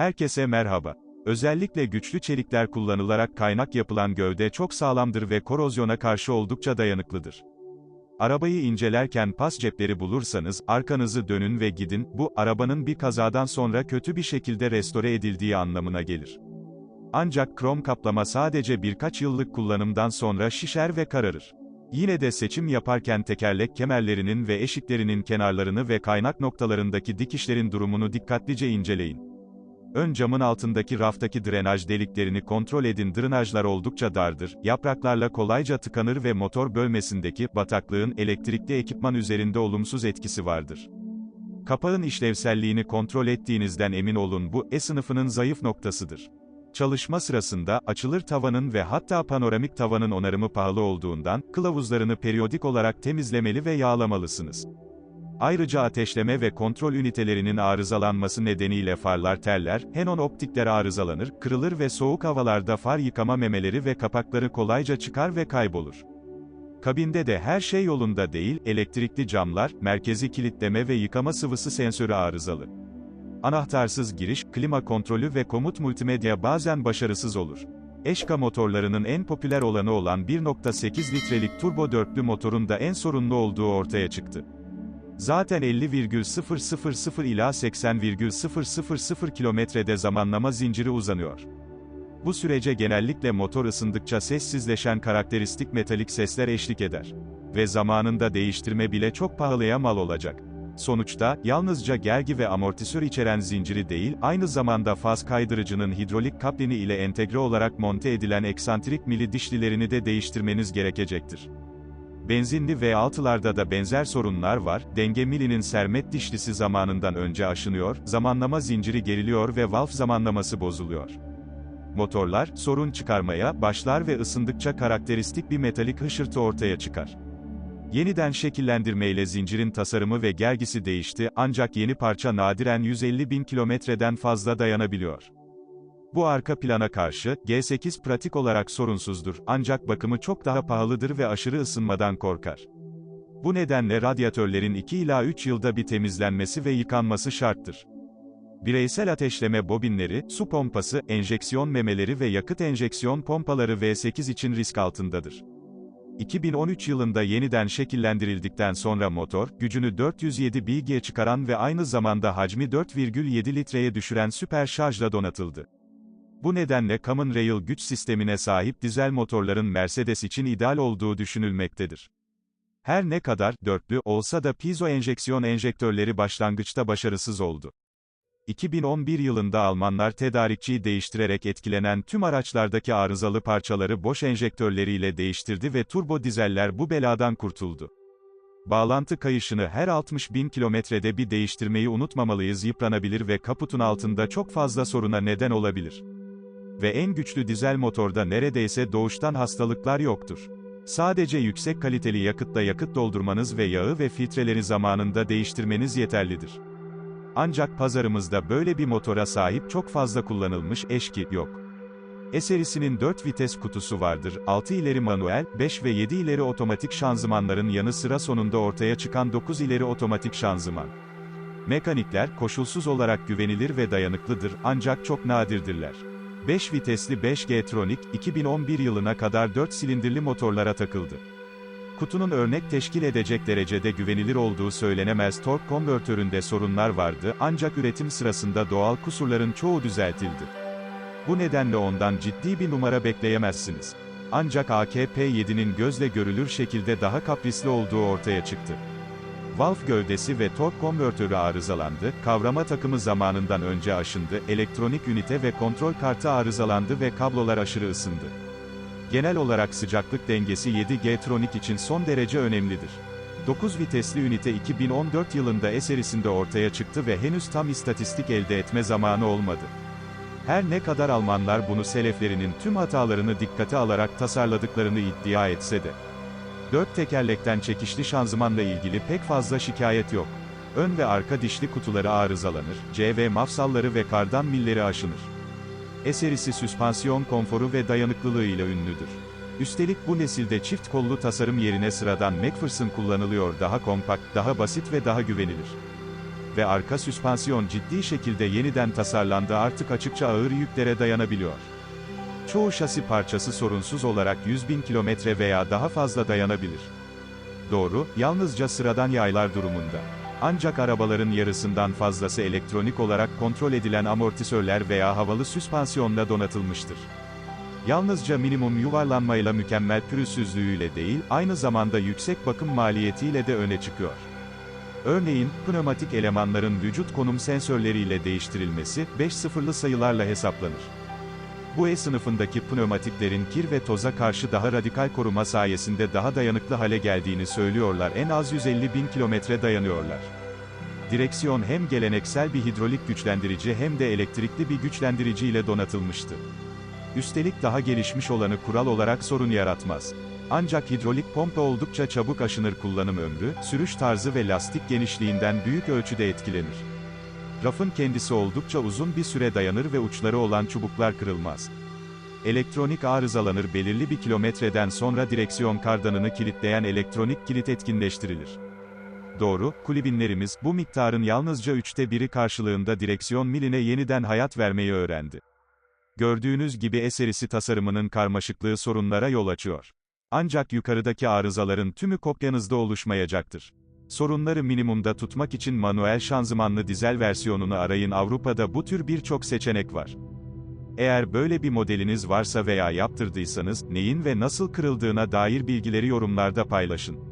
Herkese merhaba. Özellikle güçlü çelikler kullanılarak kaynak yapılan gövde çok sağlamdır ve korozyona karşı oldukça dayanıklıdır. Arabayı incelerken pas cepleri bulursanız, arkanızı dönün ve gidin, bu, arabanın bir kazadan sonra kötü bir şekilde restore edildiği anlamına gelir. Ancak krom kaplama sadece birkaç yıllık kullanımdan sonra şişer ve kararır. Yine de seçim yaparken tekerlek kemerlerinin ve eşiklerinin kenarlarını ve kaynak noktalarındaki dikişlerin durumunu dikkatlice inceleyin. Ön camın altındaki raftaki drenaj deliklerini kontrol edin. Drenajlar oldukça dardır, yapraklarla kolayca tıkanır ve motor bölmesindeki bataklığın elektrikli ekipman üzerinde olumsuz etkisi vardır. Kapağın işlevselliğini kontrol ettiğinizden emin olun bu, E sınıfının zayıf noktasıdır. Çalışma sırasında, açılır tavanın ve hatta panoramik tavanın onarımı pahalı olduğundan, kılavuzlarını periyodik olarak temizlemeli ve yağlamalısınız. Ayrıca ateşleme ve kontrol ünitelerinin arızalanması nedeniyle farlar terler, henon optikler arızalanır, kırılır ve soğuk havalarda far yıkama memeleri ve kapakları kolayca çıkar ve kaybolur. Kabinde de her şey yolunda değil, elektrikli camlar, merkezi kilitleme ve yıkama sıvısı sensörü arızalı. Anahtarsız giriş, klima kontrolü ve komut multimedya bazen başarısız olur. Eşka motorlarının en popüler olanı olan 1.8 litrelik turbo dörtlü motorun da en sorunlu olduğu ortaya çıktı. Zaten 50,000 ila 80,000 kilometrede zamanlama zinciri uzanıyor. Bu sürece genellikle motor ısındıkça sessizleşen karakteristik metalik sesler eşlik eder. Ve zamanında değiştirme bile çok pahalıya mal olacak. Sonuçta, yalnızca gergi ve amortisör içeren zinciri değil, aynı zamanda faz kaydırıcının hidrolik kaplini ile entegre olarak monte edilen eksantrik mili dişlilerini de değiştirmeniz gerekecektir. Benzinli V6'larda da benzer sorunlar var, denge milinin sermet dişlisi zamanından önce aşınıyor, zamanlama zinciri geriliyor ve valf zamanlaması bozuluyor. Motorlar, sorun çıkarmaya başlar ve ısındıkça karakteristik bir metalik hışırtı ortaya çıkar. Yeniden şekillendirmeyle zincirin tasarımı ve gergisi değişti, ancak yeni parça nadiren 150 bin kilometreden fazla dayanabiliyor. Bu arka plana karşı, G8 pratik olarak sorunsuzdur, ancak bakımı çok daha pahalıdır ve aşırı ısınmadan korkar. Bu nedenle radyatörlerin 2 ila 3 yılda bir temizlenmesi ve yıkanması şarttır. Bireysel ateşleme bobinleri, su pompası, enjeksiyon memeleri ve yakıt enjeksiyon pompaları V8 için risk altındadır. 2013 yılında yeniden şekillendirildikten sonra motor, gücünü 407 beygir'e çıkaran ve aynı zamanda hacmi 4,7 litreye düşüren süper şarjla donatıldı. Bu nedenle Common Rail güç sistemine sahip dizel motorların Mercedes için ideal olduğu düşünülmektedir. Her ne kadar dörtlü olsa da piezo enjeksiyon enjektörleri başlangıçta başarısız oldu. 2011 yılında Almanlar tedarikçiyi değiştirerek etkilenen tüm araçlardaki arızalı parçaları boş enjektörleriyle değiştirdi ve turbo dizeller bu beladan kurtuldu. Bağlantı kayışını her 60 bin kilometrede bir değiştirmeyi unutmamalıyız yıpranabilir ve kaputun altında çok fazla soruna neden olabilir. Ve en güçlü dizel motorda neredeyse doğuştan hastalıklar yoktur. Sadece yüksek kaliteli yakıtla yakıt doldurmanız ve yağı ve filtreleri zamanında değiştirmeniz yeterlidir. Ancak pazarımızda böyle bir motora sahip çok fazla kullanılmış eşki yok. E serisinin 4 vites kutusu vardır, 6 ileri manuel, 5 ve 7 ileri otomatik şanzımanların yanı sıra sonunda ortaya çıkan 9 ileri otomatik şanzıman. Mekanikler, koşulsuz olarak güvenilir ve dayanıklıdır, ancak çok nadirdirler. 5 vitesli 5G-Tronic, 2011 yılına kadar 4 silindirli motorlara takıldı. Kutunun örnek teşkil edecek derecede güvenilir olduğu söylenemez tork konvertöründe sorunlar vardı ancak üretim sırasında doğal kusurların çoğu düzeltildi. Bu nedenle ondan ciddi bir numara bekleyemezsiniz. Ancak AKP-7'nin gözle görülür şekilde daha kaprisli olduğu ortaya çıktı. Valve gövdesi ve tork konvertörü arızalandı, kavrama takımı zamanından önce aşındı, elektronik ünite ve kontrol kartı arızalandı ve kablolar aşırı ısındı. Genel olarak sıcaklık dengesi 7G Tronic için son derece önemlidir. 9 vitesli ünite 2014 yılında E serisinde ortaya çıktı ve henüz tam istatistik elde etme zamanı olmadı. Her ne kadar Almanlar bunu seleflerinin tüm hatalarını dikkate alarak tasarladıklarını iddia etse de. Dört tekerlekten çekişli şanzımanla ilgili pek fazla şikayet yok. Ön ve arka dişli kutuları arızalanır, CV mafsalları ve kardan milleri aşınır. E serisi süspansiyon konforu ve dayanıklılığıyla ünlüdür. Üstelik bu nesilde çift kollu tasarım yerine sıradan McPherson kullanılıyor daha kompakt, daha basit ve daha güvenilir. ve arka süspansiyon ciddi şekilde yeniden tasarlandı artık açıkça ağır yüklere dayanabiliyor. Çoğu şasi parçası sorunsuz olarak 100 bin kilometre veya daha fazla dayanabilir. Doğru, yalnızca sıradan yaylar durumunda. Ancak arabaların yarısından fazlası elektronik olarak kontrol edilen amortisörler veya havalı süspansiyonla donatılmıştır. Yalnızca minimum yuvarlanmayla mükemmel pürüzsüzlüğüyle değil, aynı zamanda yüksek bakım maliyetiyle de öne çıkıyor. Örneğin, pneumatik elemanların vücut konum sensörleriyle değiştirilmesi, 5 sıfırlı sayılarla hesaplanır. Bu E sınıfındaki pneumatiklerin kir ve toza karşı daha radikal koruma sayesinde daha dayanıklı hale geldiğini söylüyorlar en az 150 bin kilometre dayanıyorlar. Direksiyon hem geleneksel bir hidrolik güçlendirici hem de elektrikli bir güçlendirici ile donatılmıştı. Üstelik daha gelişmiş olanı kural olarak sorun yaratmaz. Ancak hidrolik pompa oldukça çabuk aşınır kullanım ömrü, sürüş tarzı ve lastik genişliğinden büyük ölçüde etkilenir. Rafın kendisi oldukça uzun bir süre dayanır ve uçları olan çubuklar kırılmaz. Elektronik arızalanır belirli bir kilometreden sonra direksiyon kardanını kilitleyen elektronik kilit etkinleştirilir. Doğru, kulübinlerimiz, bu miktarın yalnızca üçte biri karşılığında direksiyon miline yeniden hayat vermeyi öğrendi. Gördüğünüz gibi serisi tasarımının karmaşıklığı sorunlara yol açıyor. Ancak yukarıdaki arızaların tümü kopyanızda oluşmayacaktır. Sorunları minimumda tutmak için manuel şanzımanlı dizel versiyonunu arayın Avrupa'da bu tür birçok seçenek var. Eğer böyle bir modeliniz varsa veya yaptırdıysanız, neyin ve nasıl kırıldığına dair bilgileri yorumlarda paylaşın.